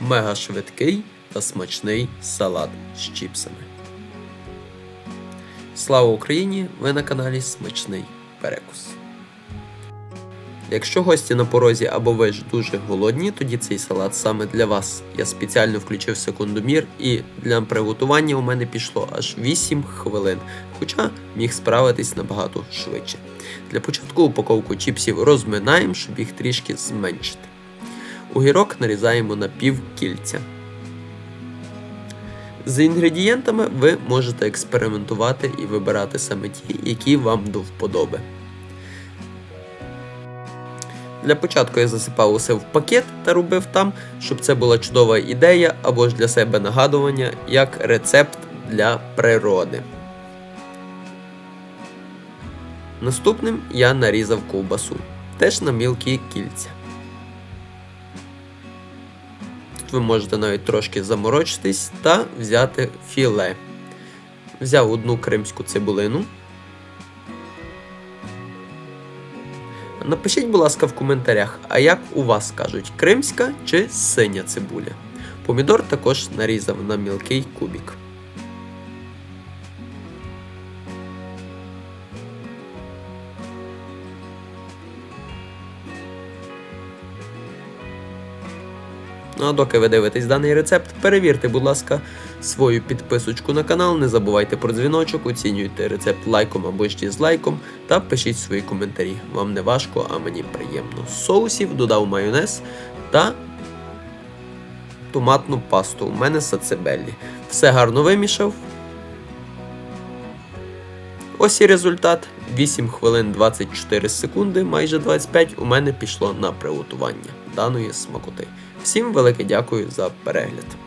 мега швидкий та смачний салат з чіпсами. Слава Україні! Ви на каналі Смачний Перекус. Якщо гості на порозі або ви ж дуже голодні, тоді цей салат саме для вас. Я спеціально включив секундомір і для приготування у мене пішло аж 8 хвилин, хоча міг справитись набагато швидше. Для початку упаковку чіпсів розминаємо, щоб їх трішки зменшити. Огірок нарізаємо на пів кільця. З інгредієнтами ви можете експериментувати і вибирати саме ті, які вам до вподоби. Для початку я засипав усе в пакет та робив там, щоб це була чудова ідея або ж для себе нагадування як рецепт для природи. Наступним я нарізав ковбасу, теж на мілкі кільця. Ви можете навіть трошки заморочитись та взяти філе. Взяв одну кримську цибулину. Напишіть, будь ласка, в коментарях, а як у вас кажуть, кримська чи синя цибуля. Помідор також нарізав на мілкий кубік. Ну а доки ви дивитесь даний рецепт, перевірте, будь ласка, свою підписочку на канал, не забувайте про дзвіночок, оцінюйте рецепт лайком або ж дізлайком та пишіть свої коментарі. Вам не важко, а мені приємно. Соусів додав майонез та томатну пасту. У мене сацебеллі. Все гарно вимішав. Ось і результат. 8 хвилин 24 секунди, майже 25 у мене пішло на приготування даної смакоти. Всім велике дякую за перегляд.